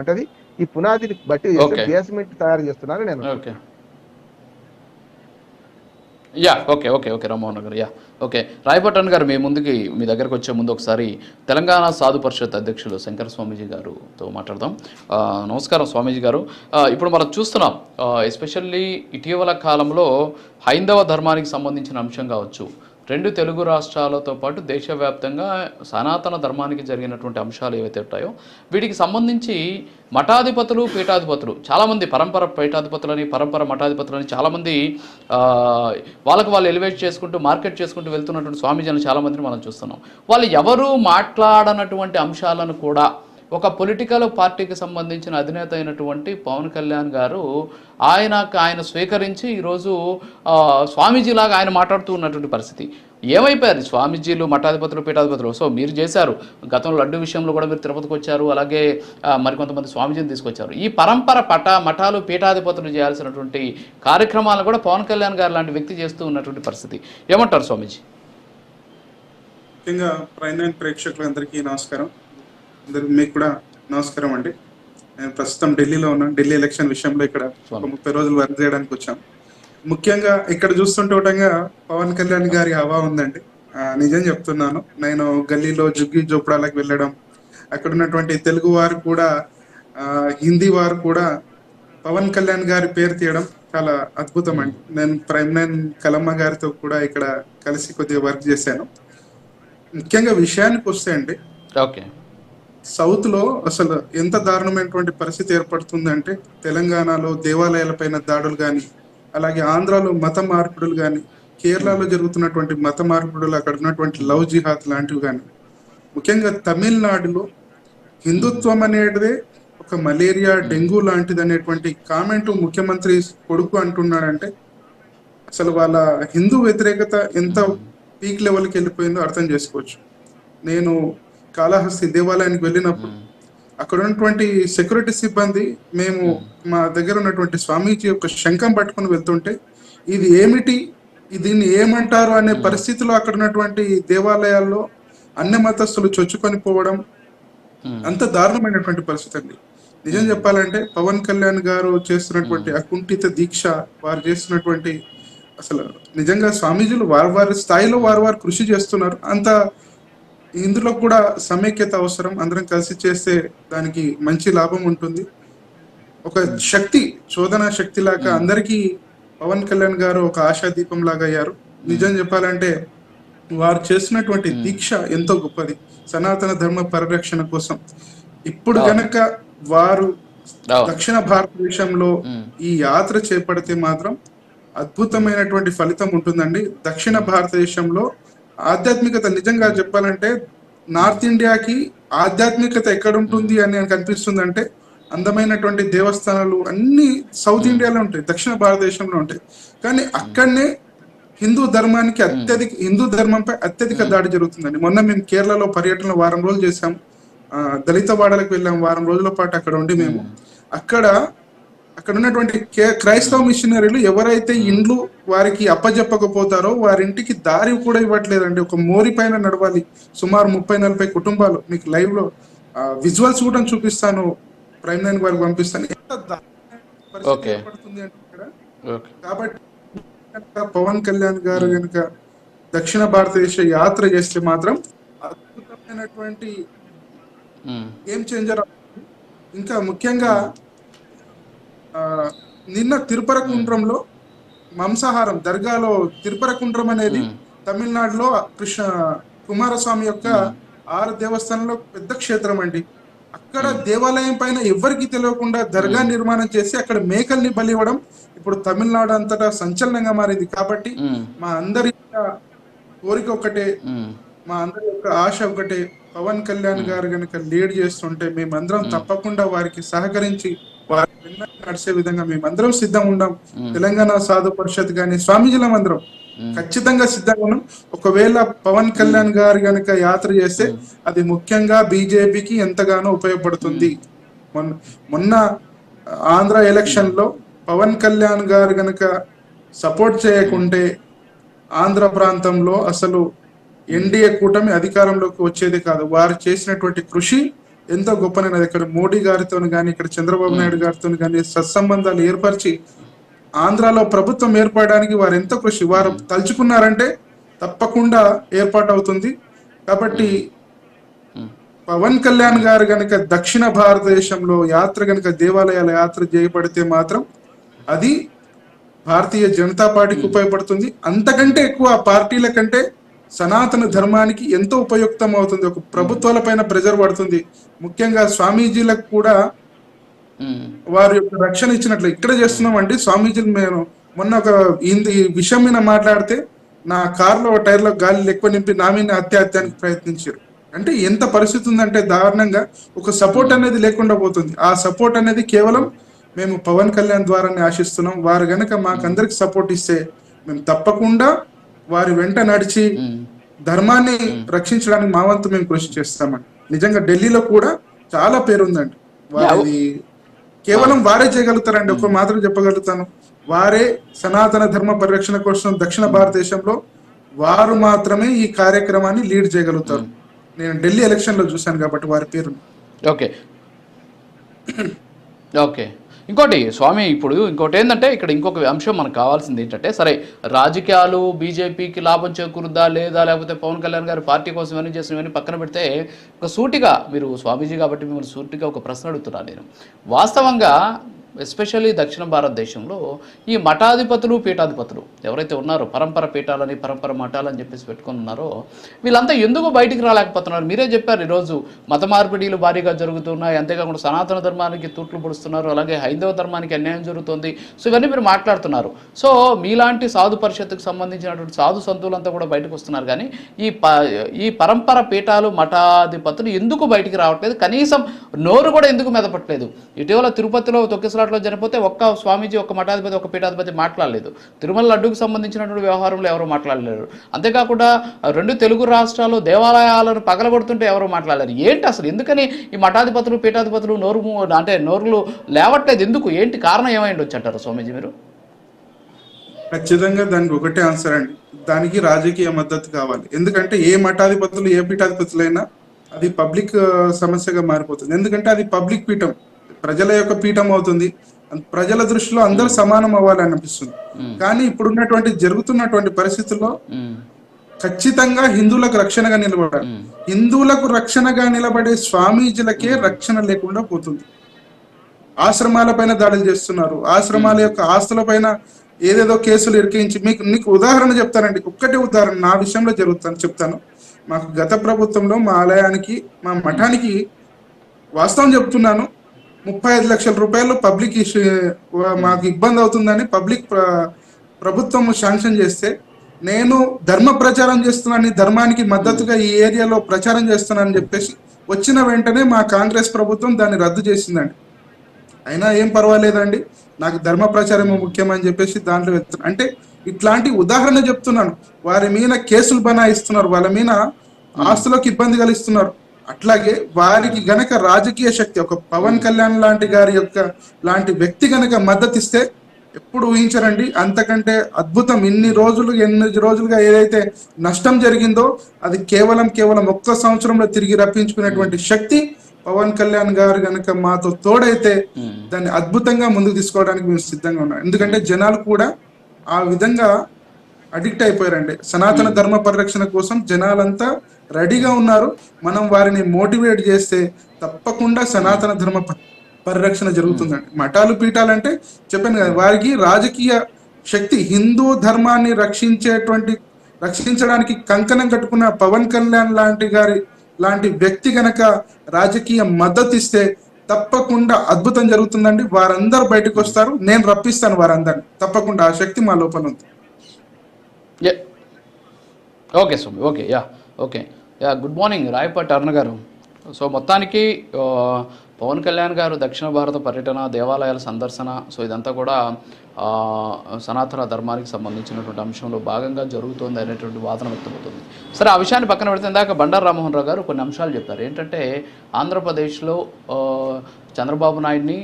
అంటది ఈ పునాదిని బట్టి. బేస్మెంట్ తయారు చేస్తున్నారు నేను yeah okay okay okay Rammohan గారు యా ఓకే రాయపట్టణ్ గారు మీ ముందుకి మీ దగ్గరకు వచ్చే ముందు ఒకసారి తెలంగాణ సాధు పరిషత్ అధ్యక్షులు శంకర స్వామీజీ గారుతో మాట్లాడదాం. నమస్కారం స్వామీజీ గారు. ఇప్పుడు మనం చూస్తున్నాం ఎస్పెషల్లీ ఇటీవల కాలంలో హైందవ ధర్మానికి సంబంధించిన అంశం కావచ్చు రెండు తెలుగు రాష్ట్రాలతో పాటు దేశవ్యాప్తంగా సనాతన ధర్మానికి జరిగినటువంటి అంశాలు ఏవైతే ఉంటాయో వీటికి సంబంధించి మఠాధిపతులు పీఠాధిపతులు చాలామంది పరంపర పీఠాధిపతులని పరంపర మఠాధిపతులని చాలామంది వాళ్ళకు వాళ్ళు ఎలివేట్ చేసుకుంటూ మార్కెట్ చేసుకుంటూ వెళ్తున్నటువంటి స్వామీజీలను చాలామందిని మనం చూస్తున్నాం. వాళ్ళు ఎవరు మాట్లాడనటువంటి అంశాలను కూడా ఒక పొలిటికల్ పార్టీకి సంబంధించిన అధినేత అయినటువంటి పవన్ కళ్యాణ్ గారు ఆయన ఆయన స్వీకరించి ఈరోజు స్వామీజీలాగా ఆయన మాట్లాడుతూ ఉన్నటువంటి పరిస్థితి. ఏమైపోయారు స్వామీజీలు మఠాధిపతులు పీఠాధిపతులు. సో మీరు చేశారు. గతంలో లడ్డు విషయంలో కూడా మీరు తిరుపతికి వచ్చారు. అలాగే మరికొంతమంది స్వామీజీని తీసుకొచ్చారు. ఈ పరంపర పట మఠాలు పీఠాధిపతులు చేయాల్సినటువంటి కార్యక్రమాలను కూడా పవన్ కళ్యాణ్ గారు లాంటి వ్యక్తి చేస్తూ ఉన్నటువంటి పరిస్థితి. ఏమంటారు స్వామీజీ? ముఖ్యంగా ప్రైమ్ ప్రేక్షకులందరికీ నమస్కారం. అందరికి మీకు కూడా నమస్కారం అండి. నేను ప్రస్తుతం ఢిల్లీలో ఉన్నాను ఢిల్లీ ఎలక్షన్ విషయంలో ఇక్కడ ఒక ముప్పై రోజులు వర్క్ చేయడానికి వచ్చాం. ముఖ్యంగా ఇక్కడ చూస్తుంటే ఒకటంగా పవన్ కళ్యాణ్ గారి హవా ఉందండి. నిజం చెప్తున్నాను. నేను గల్లీలో జుగ్గి జోపడాలకు వెళ్ళడం అక్కడ ఉన్నటువంటి తెలుగు వారు కూడా హిందీ వారు కూడా పవన్ కళ్యాణ్ గారి పేరు తీయడం చాలా అద్భుతం అండి. నేను ప్రైమ్ నైన్ కలమ్మ గారితో కూడా ఇక్కడ కలిసి కొద్దిగా వర్క్ చేశాను. ముఖ్యంగా విషయానికి వస్తే అండి ఓకే. సౌత్లో అసలు ఎంత దారుణమైనటువంటి పరిస్థితి ఏర్పడుతుందంటే తెలంగాణలో దేవాలయాలపైన దాడులు కానీ అలాగే ఆంధ్రాలో మత మార్పిడులు కానీ కేరళలో జరుగుతున్నటువంటి మత మార్పిడులు అక్కడ ఉన్నటువంటి లవ్ జిహాద్ లాంటివి కానీ ముఖ్యంగా తమిళనాడులో హిందుత్వం అనేటిదే ఒక మలేరియా డెంగ్యూ లాంటిది అనేటువంటి కామెంట్ ముఖ్యమంత్రి కొడుకు అంటున్నాడంటే అసలు వాళ్ళ హిందూ వ్యతిరేకత ఎంత పీక్ లెవెల్కి వెళ్ళిపోయిందో అర్థం చేసుకోవచ్చు. నేను కాళహస్తి దేవాలయానికి వెళ్ళినప్పుడు అక్కడ ఉన్నటువంటి సెక్యూరిటీ సిబ్బంది మేము మా దగ్గర ఉన్నటువంటి స్వామీజీ యొక్క శంఖం పట్టుకొని వెళ్తుంటే ఇది ఏమిటి? దీన్ని ఏమంటారు అనే పరిస్థితిలో అక్కడ ఉన్నటువంటి దేవాలయాల్లో అన్ని మతస్థులు చొచ్చుకొని పోవడం అంత దారుణమైనటువంటి పరిస్థితి అండి. నిజం చెప్పాలంటే పవన్ కళ్యాణ్ గారు చేస్తున్నటువంటి అకుంఠిత దీక్ష వారు చేస్తున్నటువంటి అసలు నిజంగా స్వామీజీలు వారి వారి స్థాయిలో వారు వారు కృషి చేస్తున్నారు. అంత ఇందులో కూడా సమైక్యత అవసరం. అందరం కలిసి చేస్తే దానికి మంచి లాభం ఉంటుంది. ఒక శక్తి శోధన శక్తి లాగా అందరికీ పవన్ కళ్యాణ్ గారు ఒక ఆశాదీపం లాగా అయ్యారు. నిజం చెప్పాలంటే వారు చేస్తున్నటువంటి దీక్ష ఎంతో గొప్పది. సనాతన ధర్మ పరిరక్షణ కోసం. ఇప్పుడు గనక వారు. దక్షిణ భారతదేశంలో ఈ యాత్ర చేపడితే మాత్రం అద్భుతమైనటువంటి ఫలితం ఉంటుందండి. దక్షిణ భారతదేశంలో ఆధ్యాత్మికత నిజంగా చెప్పాలంటే నార్త్ ఇండియాకి ఆధ్యాత్మికత ఎక్కడ ఉంటుంది అని నాకు అనిపిస్తుంది అంటే అందమైనటువంటి దేవస్థానాలు అన్ని సౌత్ ఇండియాలో ఉంటాయి దక్షిణ భారతదేశంలో ఉంటాయి. కానీ అక్కడనే హిందూ ధర్మానికి అత్యధిక హిందూ ధర్మంపై అత్యధిక దాడి జరుగుతుందండి. మొన్న మేము కేరళలో పర్యటన వారం రోజులు చేసాం దళిత వాడలకు వెళ్ళాం వారం రోజుల పాటు అక్కడ ఉండి మేము. అక్కడ అక్కడ ఉన్నటువంటి క్రైస్తవ మిషనరీలు ఎవరైతే ఇండ్లు వారికి అప్పజెప్పకపోతారో వారింటికి దారి కూడా ఇవ్వట్లేదండి. ఒక మోరి పైన నడవాలి. సుమారు ముప్పై నలభై కుటుంబాలు మీకు లైవ్లో విజువల్స్ కూడా చూపిస్తాను. ప్రైమ్ నైన్ వారికి పంపిస్తాను. కాబట్టి పవన్ కళ్యాణ్ గారు కనుక దక్షిణ భారతదేశ యాత్ర చేస్తే మాత్రం అద్భుతమైనటువంటి గేమ్ చేంజర్ ఇంకా ముఖ్యంగా నిన్న తిరుపరకుండ్రంలో మాంసాహారం దర్గాలో తిరుపరకుండ్రం అనేది తమిళనాడులో కృష్ణ కుమారస్వామి యొక్క ఆరు దేవస్థానంలో పెద్ద క్షేత్రం అండి. అక్కడ దేవాలయం పైన ఎవరికి తెలియకుండా దర్గా నిర్మాణం చేసి అక్కడ మేకల్ని బలి ఇవ్వడం ఇప్పుడు తమిళనాడు అంతటా సంచలనంగా మారింది కాబట్టి మా అందరి కోరిక ఒకటే మా అందరి యొక్క ఆశ ఒకటే పవన్ కళ్యాణ్ గారు గనుక లీడ్ చేస్తుంటే మేమందరం తప్పకుండా వారికి సహకరించి వారి నడిచే విధంగా మేమందరం సిద్ధం ఉన్నాం తెలంగాణ సాధు పరిషత్ గాని స్వామీజీలం అందరం ఖచ్చితంగా సిద్ధంగా ఉన్నాం. ఒకవేళ పవన్ కళ్యాణ్ గారు గనుక యాత్ర చేస్తే అది ముఖ్యంగా బీజేపీకి ఎంతగానో ఉపయోగపడుతుంది. మొన్న మొన్న ఆంధ్ర ఎలక్షన్లో పవన్ కళ్యాణ్ గారు గనుక సపోర్ట్ చేయకుంటే ఆంధ్ర ప్రాంతంలో అసలు ఎన్డీఏ కూటమి అధికారంలోకి వచ్చేది కాదు. వారు చేసినటువంటి కృషి ఎంతో గొప్పనైనది. ఇక్కడ మోడీ గారితో కానీ ఇక్కడ చంద్రబాబు నాయుడు గారితో కానీ సత్సంబంధాలు ఏర్పరిచి ఆంధ్రాలో ప్రభుత్వం ఏర్పడడానికి వారు ఎంతో కృషి వారు తలుచుకున్నారంటే తప్పకుండా ఏర్పాటు అవుతుంది కాబట్టి పవన్ కళ్యాణ్ గారు గనక దక్షిణ భారతదేశంలో యాత్ర గనక దేవాలయాల యాత్ర చేయబడితే మాత్రం అది భారతీయ జనతా పార్టీకి ఉపయోగపడుతుంది. అంతకంటే ఎక్కువ పార్టీల కంటే సనాతన ధర్మానికి ఎంతో ఉపయుక్తం అవుతుంది ఒక ప్రభుత్వాల పైన ప్రెజర్ పడుతుంది. ముఖ్యంగా స్వామీజీలకు కూడా వారి యొక్క రక్షణ ఇచ్చినట్లు ఇక్కడ చేస్తున్నామండి. స్వామీజీలు నేను మొన్న ఒక ఈ విషయం మీద మాట్లాడితే నా కార్లో టైర్లో గాలి ఎక్కువ నింపి నా మీద హత్యాహత్యానికి ప్రయత్నించారు. అంటే ఎంత పరిస్థితి ఉందంటే దారుణంగా ఒక సపోర్ట్ అనేది లేకుండా పోతుంది. ఆ సపోర్ట్ అనేది కేవలం మేము పవన్ కళ్యాణ్ ద్వారానే ఆశిస్తున్నాం. వారు గనక మాకందరికి సపోర్ట్ ఇస్తే మేము తప్పకుండా వారి వెంట నడిచి. ధర్మాన్ని రక్షించడానికి మా వంతు మేము కృషి చేస్తామండి. నిజంగా ఢిల్లీలో కూడా చాలా పేరు ఉందండి వారిది కేవలం వారే చేయగలుగుతారండి. ఒక మాత్రం చెప్పగలుగుతాను. వారే సనాతన ధర్మ పరిరక్షణ కోసం దక్షిణ భారతదేశంలో వారు మాత్రమే ఈ కార్యక్రమాన్ని లీడ్ చేయగలుగుతారు. నేను ఢిల్లీ ఎలక్షన్లో చూశాను కాబట్టి వారి పేరు ఓకే. ఓకే. ఇంకోటి స్వామి ఇప్పుడు ఇంకోటి ఏంటంటే ఇక్కడ ఇంకొక అంశం మనకు కావాల్సింది ఏంటంటే సరే రాజకీయాలు బీజేపీకి లాభం చేకూరుద్దా లేదా లేకపోతే పవన్ కళ్యాణ్ గారు పార్టీ కోసం ఇవన్నీ చేసినవన్నీ పక్కన పెడితే ఒక సూటిగా మీరు స్వామీజీ కాబట్టి మిమ్మల్ని సూటిగా ఒక ప్రశ్న అడుగుతున్నాను నేను. వాస్తవంగా ఎస్పెషల్లీ దక్షిణ భారతదేశంలో ఈ మఠాధిపతులు పీఠాధిపతులు ఎవరైతే ఉన్నారో పరంపర పీఠాలని పరంపర మఠాలని చెప్పేసి పెట్టుకుని ఉన్నారో వీళ్ళంతా ఎందుకు బయటికి రాలేకపోతున్నారు? మీరే చెప్పారు ఈరోజు మత మార్పిడీలు భారీగా జరుగుతున్నాయి అంతేకాకుండా సనాతన ధర్మానికి తూట్లు పొడుస్తున్నారు అలాగే హైందవ ధర్మానికి అన్యాయం జరుగుతుంది. సో ఇవన్నీ మీరు మాట్లాడుతున్నారు. సో మీలాంటి సాధు పరిషత్తుకు సంబంధించినటువంటి సాధు సంతులంతా కూడా బయటకు వస్తున్నారు. కానీ ఈ ప ఈ పరంపర పీఠాలు మఠాధిపతులు ఎందుకు బయటికి రావట్లేదు? కనీసం నోరు కూడా ఎందుకు మెదపట్లేదు? ఇటీవల తిరుపతిలో తొక్కిసలాట్లో చనిపోతే ఒక్క స్వామీజీ ఒక్క మఠాధిపతి ఒక పీఠాధిపతి మాట్లాడలేదు. తిరుమల లడ్డుకు సంబంధించినటువంటి వ్యవహారంలో ఎవరు మాట్లాడలేరు. అంతేకాకుండా రెండు తెలుగు రాష్ట్రాలు దేవాలయాలను పగలగొడుతుంటే ఎవరు మాట్లాడలేరు. ఏంటి అసలు? ఎందుకని ఈ మఠాధిపతులు పీఠాధిపతులు నోరు అంటే నోరులు లేవట్లేదు ఎందుకు? ఏంటి కారణం ఏమైంది వచ్చి అంటారు స్వామీజీ మీరు? ఖచ్చితంగా దానికి ఒకటే ఆన్సర్ అండి. దానికి రాజకీయ మద్దతు కావాలి. ఎందుకంటే ఏ మఠాధిపతులు ఏ పీఠాధిపతులైనా అది పబ్లిక్ సమస్యగా మారిపోతుంది. ఎందుకంటే అది పబ్లిక్ పీఠం. ప్రజల యొక్క పీఠం అవుతుంది. ప్రజల దృష్టిలో అందరూ సమానం అవ్వాలి అనిపిస్తుంది. కానీ ఇప్పుడున్నటువంటి జరుగుతున్నటువంటి పరిస్థితుల్లో ఖచ్చితంగా హిందువులకు రక్షణగా నిలబడాలి. హిందువులకు రక్షణగా నిలబడే స్వామీజీలకే రక్షణ లేకుండా పోతుంది. ఆశ్రమాలపైన దాడులు చేస్తున్నారు. ఆశ్రమాల యొక్క ఆస్తులపైన ఏదేదో కేసులు ఇరికించి మీకు నీకు ఉదాహరణ చెప్తానండి. ఒక్కటే ఉదాహరణ నా విషయంలో జరుగుతాను చెప్తాను. మాకు గత ప్రభుత్వంలో మా ఆలయానికి మా మఠానికి వాస్తవం చెప్తున్నాను. ముప్పై ఐదు లక్షల రూపాయలు పబ్లిక్ ఇష్యూ మాకు ఇబ్బంది అవుతుందని పబ్లిక్ ప్ర- ప్రభుత్వం శాంక్షన్ చేస్తే నేను ధర్మ ప్రచారం చేస్తున్నాను ధర్మానికి మద్దతుగా ఈ ఏరియాలో ప్రచారం చేస్తున్నానని చెప్పేసి వచ్చిన వెంటనే మా కాంగ్రెస్ ప్రభుత్వం దాన్ని రద్దు చేసిందండి. అయినా ఏం పర్వాలేదండి. నాకు ధర్మ ప్రచారమే ముఖ్యమని చెప్పేసి దాంట్లో వెళ్తున్నాను అంటే ఇట్లాంటి ఉదాహరణ చెప్తున్నాను. వారి మీద కేసులు బనాయిస్తున్నారు. వాళ్ళ మీద ఆస్తులకు ఇబ్బంది కలిగిస్తున్నారు. అట్లాగే వారికి గనక రాజకీయ శక్తి ఒక పవన్ కళ్యాణ్ లాంటి గారి యొక్క లాంటి వ్యక్తి గనక మద్దతు ఇస్తే ఎప్పుడు ఊహించరండి. అంతకంటే అద్భుతం ఇన్ని రోజులు ఎన్ని రోజులుగా ఏదైతే నష్టం జరిగిందో అది కేవలం కేవలం ఒక్క సంవత్సరంలో తిరిగి రప్పించుకునేటువంటి శక్తి పవన్ కళ్యాణ్ గారు గనక మాతో తోడైతే. దాన్ని అద్భుతంగా ముందుకు తీసుకోవడానికి మేము సిద్ధంగా ఉన్నాం. ఎందుకంటే జనాలు కూడా ఆ విధంగా అడిక్ట్ అయిపోయారండి. సనాతన ధర్మ పరిరక్షణ కోసం జనాలంతా రెడీగా ఉన్నారు. మనం వారిని మోటివేట్ చేస్తే తప్పకుండా సనాతన ధర్మ పరిరక్షణ జరుగుతుందండి. మఠాలు పీఠాలు అంటే చెప్పాను కదా వారికి రాజకీయ శక్తి హిందూ ధర్మాన్ని రక్షించేటువంటి రక్షించడానికి కంకణం కట్టుకున్న పవన్ కళ్యాణ్ లాంటి గారి లాంటి వ్యక్తి గనక రాజకీయ మద్దతు ఇస్తే తప్పకుండా అద్భుతం జరుగుతుందండి. వారందరూ బయటకు వస్తారు. నేను రప్పిస్తాను వారందరిని. తప్పకుండా ఆ శక్తి మా లోపల ఉంది ఓకే స్వామి okay yeah okay yeah good morning Rayapati Aruna గారు. సో మొత్తానికి పవన్ కళ్యాణ్ గారు దక్షిణ భారత పర్యటన దేవాలయాల సందర్శన సో ఇదంతా కూడా సనాతన ధర్మానికి సంబంధించినటువంటి అంశంలో భాగంగా జరుగుతోంది అనేటువంటి వాదన వ్యక్తమవుతుంది. సరే ఆ విషయాన్ని పక్కన పెడితే ఇందాక బండారు రామ్మోహన్ రావు గారు కొన్ని అంశాలు చెప్పారు. ఏంటంటే ఆంధ్రప్రదేశ్లో చంద్రబాబు నాయుడిని